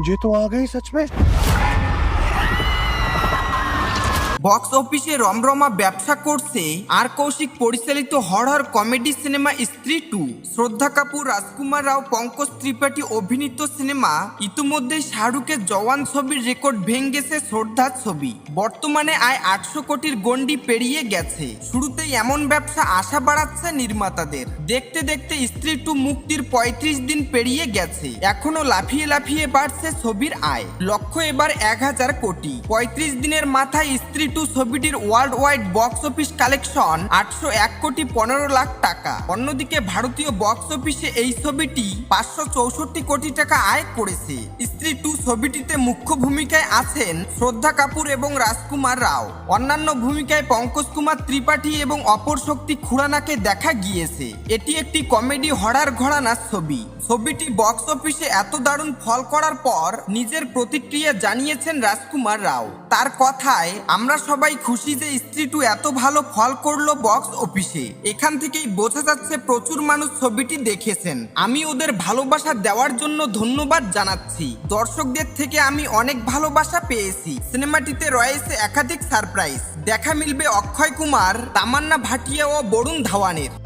ये तो आ गई सच में। বক্স অফিসে রমরমা ব্যবসা করছে, আর কৌশিক পরিচালিত হরহর comedy cinema Stree two. Shraddha Kapoor, Rajkumar রাও, পঙ্কজ ত্রিপাঠী অভিনীত সিনেমা ইতিমধ্যে শাহরুখের জওয়ান ছবির রেকর্ড ভেঙ্গেছে শ্রদ্ধার ছবি। বর্তমানে আয় আটশো কোটির গন্ডি পেরিয়ে গেছে। শুরুতেই এমন ব্যবসা আশা বাড়াচ্ছে নির্মাতাদের। দেখতে দেখতে স্ত্রী টু মুক্তির পঁয়ত্রিশ দিন পেরিয়ে গেছে। এখনও লাফিয়ে লাফিয়ে বাড়ছে ছবির আয়। লক্ষ্য এবার এক হাজার কোটি। পঁয়ত্রিশ দিনের মাথায় স্ত্রী টু ছবিটির world wide box office collection আটশো এক কোটি পনেরো লাখ টাকা। অন্যদিকে ভারতীয় বক্স অফিসে এই ছবিটি পাঁচশো চৌষট্টি কোটি টাকা আয় করেছে। স্ত্রী টু ছবিটিতে মুখ্য ভূমিকায় আছেন শ্রদ্ধা কাপুর এবং রাজকুমার রাও। অন্যান্য ভূমিকায় পঙ্কজ কুমার ত্রিপাঠী এবং অপর শক্তি খুরানাকে দেখা গিয়েছে। এটি একটি কমেডি হরার ঘরানার ছবি। ছবিটি বক্স অফিসে এত দারুণ ফল করার পর নিজের প্রতিক্রিয়া জানিয়েছেন রাজকুমার রাও। তার কথায়, আমরা সবাই খুশি যে স্ত্রী টু এত ভালো ফল করল বক্স অফিসে এখান থেকেই বোঝা যাচ্ছে প্রচুর মানুষ ছবিটি দেখেছেন। আমি ওদের ভালোবাসা দেওয়ার জন্য ধন্যবাদ জানাচ্ছি। দর্শকদের থেকে আমি অনেক ভালোবাসা পেয়েছি। সিনেমাটিতে রয়েছে একাধিক সারপ্রাইজ দেখা মিলবে অক্ষয় কুমার, তামান্না ভাটিয়া ও বরুণ ধাওয়ানের।